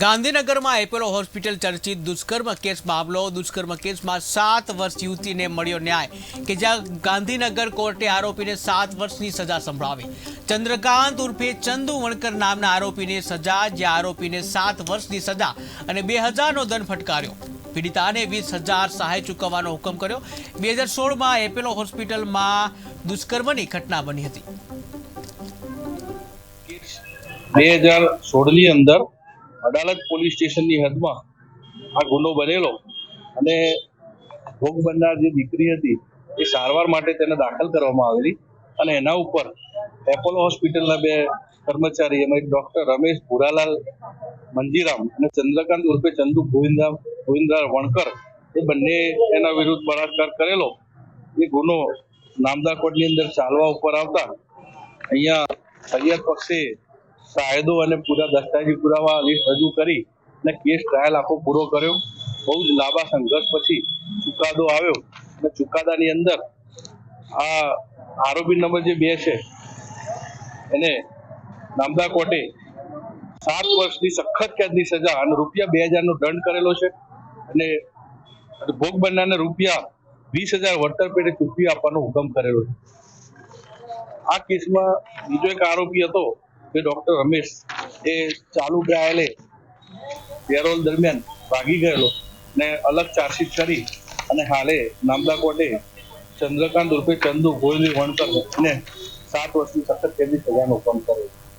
ગાંધીનગરમાં Apollo hospital ચર્ચિત દુષ્કર્મ case મામલો. દુષ્કર્મ કેસમાં સાત વર્ષ યુવતીને મળ્યો ન્યાય, કે જ્યાં ગાંધીનગર કોર્ટે આરોપીને સાત વર્ષની સજા સંભળાવી. ચંદ્રકાંત ઉર્ફે ચંદુ વણકર નામના આરોપીને સજા, જે આરોપીને સાત વર્ષની સજા અને બે હજારનો દંડ ફટકાર્યો. પીડિતાને વીસ હજાર સહાય ચૂકવવાનો હુકમ કર્યો. બે હજાર સોળમાં એપોલો હોસ્પિટલમાં દુષ્કર્મની ઘટના બની હતી. બે હજાર સોળની અંદર અડાલત પોલીસ સ્ટેશનની હદમાં આ ગુનો બનેલો અને ભોગ બનનાર જે દીકરી હતી એ સારવાર માટે તેને દાખલ કરવામાં આવેલી અને એના ઉપર એપોલો હોસ્પિટલના બે કર્મચારી એમાં એક ડોક્ટર રમેશ ભુરાલાલ મંજીરામ અને ચંદ્રકાંત ઉર્ફે ચંદુ ગોવિંદરામ ગોવિંદરામ વણકર એ બંને એના વિરુદ્ધ બળાત્કાર કરેલો. એ ગુનો નામદા કોર્ટની અંદર ચાલવા ઉપર આવતા અહીંયા ફરિયાદ પક્ષે શાયદો અને પૂરા દસ્તાવેજી પુરાવા લિસ્ટ રજૂ કરી અને કેસ ટ્રાયલ આખો પૂરો કર્યો. બહુ જ લાંબા સંઘર્ષ પછી ચુકાદો આવ્યો અને ચુકાદાની અંદર આ આરોપી નંબર જે બે છે, એને નામદા કોર્ટે સાત વર્ષની સખત કેદની સજા અને રૂપિયા બે હજારનો દંડ કરેલો છે અને ભોગ બનનારને રૂપિયા વીસ હજાર વળતર પેટે ચૂકવી આપવાનો હુકમ કરેલો છે. આ કેસમાં બીજો એક આરોપી હતો જે ડોક્ટર રમેશ એ ચાલુ ટ્રાયલે પેરોલ દરમિયાન ભાગી ગયેલો ને અલગ ચાર્જશીટ કરી અને હાલે નામદા કોર્ટે ચંદ્રકાંત ઉર્ફે ચંદુ ગોયલી વણકર ને સાત વર્ષની સખત કેદની સજાનો હુકમ કર્યો.